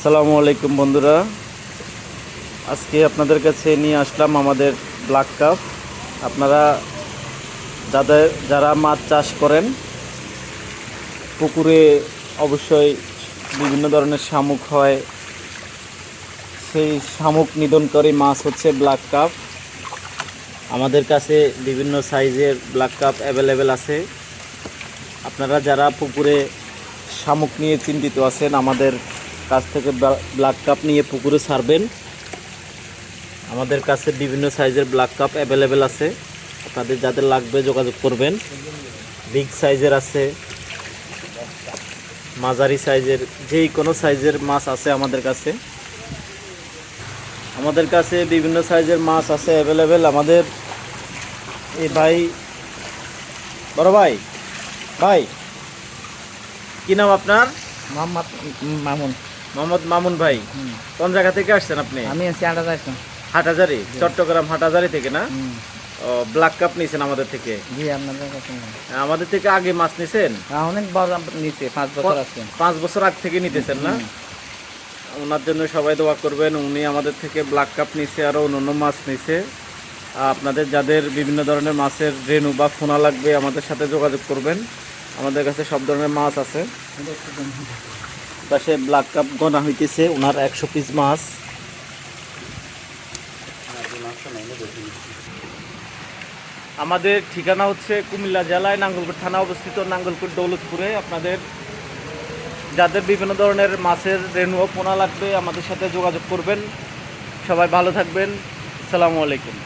আসসালামু আলাইকুম বন্ধুরা। আজকে আপনাদের কাছে নিয়ে আসলাম আমাদের ব্ল্যাক কাপ আপনারা যাদের, যারা মাছ চাষ করেন, পুকুরে অবশ্যই বিভিন্ন ধরনের শামুক হয়। সেই শামুক নিধনকারী মাছ হচ্ছে ব্ল্যাক কাপ আমাদের কাছে বিভিন্ন সাইজের ব্ল্যাক কাপ অ্যাভেলেবেল আছে। আপনারা যারা পুকুরে শামুক নিয়ে চিন্তিত আছেন, আমাদের কাছ থেকে ব্ল্যাক কাপ নিয়ে পুকুরে ছাড়বেন। আমাদের কাছে বিভিন্ন সাইজের ব্ল্যাক কাপ অ্যাভেলেবেল আছে। আপনাদের যাদের লাগবে যোগাযোগ করবেন। বিগ সাইজের আছে। মাঝারি সাইজের যেই কোনো সাইজের মাছ আছে আমাদের কাছে। আমাদের কাছে বিভিন্ন সাইজের মাছ আছে অ্যাভেলেবেল আমাদের। এই ভাই, বড় ভাই ভাই, কি নাম আপনার? মোহাম্মদ মামুন। মোহাম্মদ মামুন ভাই কোন জায়গা থেকে আসছেন আপনি? আমি আছি যাইতাম হাটাজারি চট্টগ্রাম হাটাজারি থেকে না? ও ব্ল্যাক কাপ নিয়েছেন আমাদের থেকে। জি আপনাদের কাছে আমাদের থেকে আগে মাছ নিছেন? আহ, অনেক বড় নিচে পাঁচ বছর আছে। পাঁচ বছর আগ থেকে নিতেছেন না? ওনার জন্য সবাই দোয়া করবেন উনি আমাদের থেকে ব্ল্যাক কাপ নিছে আরও অন্যান্য মাছ নিছে। আপনাদের যাদের বিভিন্ন ধরনের মাছের রেনু বা ফোনা লাগবে আমাদের সাথে যোগাযোগ করবেন। আমাদের কাছে সব ধরনের মাছ আছে। পাশে ব্ল্যাক কাপ গনা হইতেছে, ওনার একশো পিস মাছ। আমাদের ঠিকানা হচ্ছে কুমিল্লা জেলায় নাঙ্গলকোট থানা অবস্থিত নাঙ্গলকোট দৌলতপুরে। আপনাদের যাদের বিভিন্ন ধরনের মাছের রেনু পোনা লাগবে, আমাদের সাথে যোগাযোগ করবেন। সবাই ভালো থাকবেন। আসসালামু আলাইকুম।